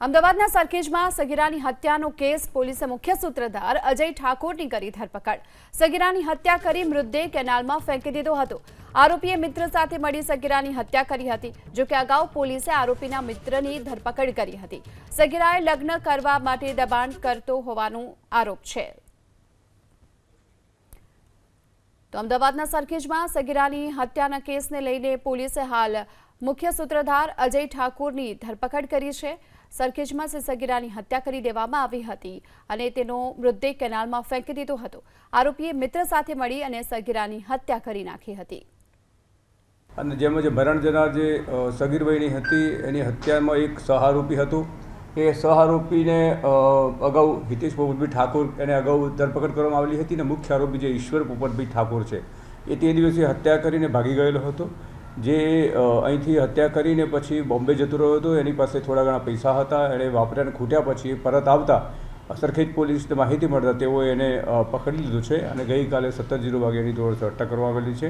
અમદાવાદના સરખેજમાં સગીરાની હત્યાનો કેસ પોલીસે મુખ્ય સૂત્રધાર અજય ઠાકોરની કરી ધરપકડ. સગીરાની હત્યા કરી મૃતદેહ કેનાલમાં ફેંકી દીધો હતો. આરોપીએ મિત્ર સાથે મળી સગીરાની હત્યા કરી હતી જોકે અગાઉ પોલીસે આરોપીના મિત્રની ધરપકડ કરી હતી. સગીરાએ લગ્ન કરવા માટે દબાણ કરતો હોવાનો આરોપ છે. તો અમદાવાદના સરખેજમાં સગીરાની હત્યાના કેસને લઈને પોલીસે હાલ મુખ્ય સૂત્રધાર અજય ઠાકોરની ધરપકડ કરી છે. સરખેજમાં સિસગીરાની હત્યા કરી દેવામાં આવી હતી અને તેનો મૃતદેહ કેનાલમાં ફેંકી દીધો હતો. આરોપીએ મિત્ર સાથે મળી અને સગીરાની હત્યા કરી નાખી હતી. અને જેમાં જે મરણ જનાર જે સગીરભાઈની હતી, એની હત્યામાં એક સહારોપી હતું. એ સહારોપીને અગાઉ હિતેશ પોપટભાઈ ઠાકોર એને અગાઉ ધરપકડ કરવામાં આવેલી હતી અને મુખ્ય આરોપી જે ઈશ્વર પોપટભાઈ ઠાકોર છે, એ તે દિવસે હત્યા કરીને ભાગી ગયેલો હતો. જે અહીંથી હત્યા કરીને પછી બોમ્બે જતો રહ્યો હતો, એની પાસે થોડા ઘણા પૈસા હતા, એણે વાપર્યાને ખૂટ્યા પછી પરત આવતા સરખેજ પોલીસને માહિતી મળતા તેઓએ એને પકડી લીધું છે અને ગઈકાલે સત્તર જીરો વાગે એની જોડે અટક કરવામાં આવેલી છે.